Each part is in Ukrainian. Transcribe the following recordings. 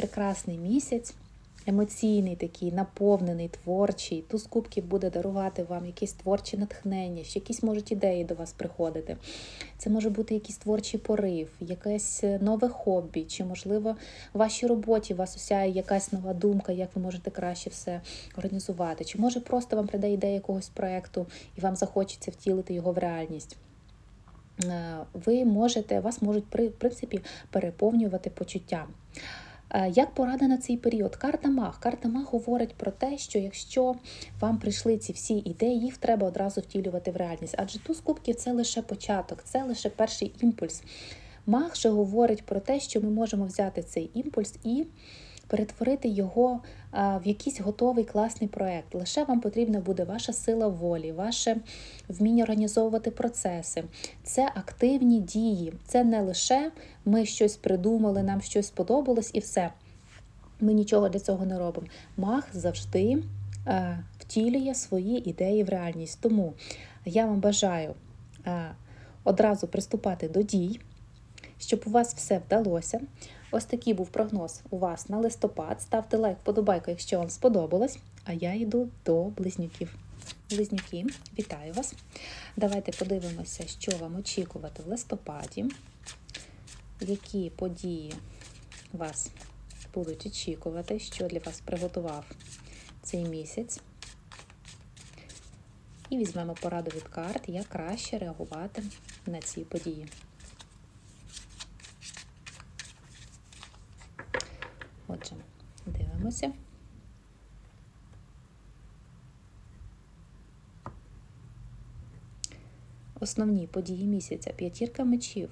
прекрасний місяць, емоційний, такий, наповнений, творчий. Туз кубків буде дарувати вам якісь творчі натхнення, ще якісь можуть ідеї до вас приходити. Це може бути якийсь творчий порив, якесь нове хобі, чи, можливо, в вашій роботі вас осяє якась нова думка, як ви можете краще все організувати. Чи може просто вам прийде ідея якогось проєкту і вам захочеться втілити його в реальність. Е, ви можете, вас можуть в принципі переповнювати почуття. Е, Як порада на цей період? Карта Мах. Карта Маг говорить про те, що якщо вам прийшли ці всі ідеї, їх треба одразу втілювати в реальність. Адже туз кубків це лише початок, це лише перший імпульс. Маг же говорить про те, що ми можемо взяти цей імпульс і перетворити його в якийсь готовий класний проект. Лише вам потрібна буде ваша сила волі, ваше вміння організовувати процеси. Це активні дії. Це не лише ми щось придумали, нам щось сподобалось і все. Ми нічого для цього не робимо. Маг завжди е, втілює свої ідеї в реальність. Тому я вам бажаю е, одразу приступати до дій, щоб у вас все вдалося. Ось такий був прогноз у вас на листопад. Ставте лайк, подобайку, якщо вам сподобалось. А я йду до близнюків. Близнюки, вітаю вас. Давайте подивимося, що вам очікувати в листопаді, які події вас будуть очікувати, що для вас приготував цей місяць. І візьмемо пораду від карт, як краще реагувати на ці події. Отже, дивимося. Основні події місяця. П'ятірка мечів.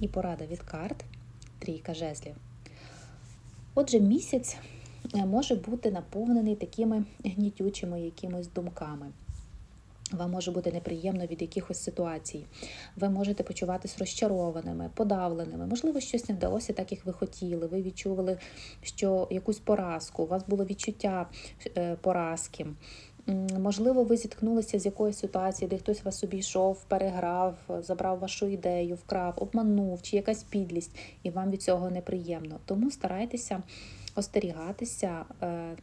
І порада від карт. Трійка жезлів. Отже, місяць е, може бути наповнений такими гнітючими якимось думками. Вам може бути неприємно від якихось ситуацій. Ви можете почуватись розчарованими, подавленими. Можливо, щось не вдалося так, як ви хотіли. Ви відчували, що якусь поразку, у вас було відчуття е, поразки. Можливо, ви зіткнулися з якоюсь ситуацією, де хтось вас обійшов, переграв, забрав вашу ідею, вкрав, обманув, чи якась підлість, і вам від цього неприємно. Тому старайтеся остерігатися е,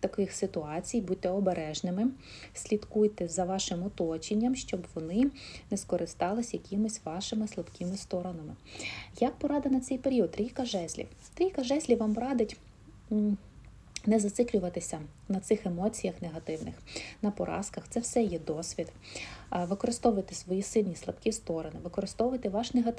таких ситуацій, будьте обережними, слідкуйте за вашим оточенням, щоб вони не скористались якимись вашими слабкими сторонами. Як порада на цей період? Трійка жезлів. Трійка жезлів вам радить. не зациклюватися на цих емоціях негативних, на поразках. Це все є досвід. Використовуйте свої сильні слабкі сторони, використовуйте ваш негативний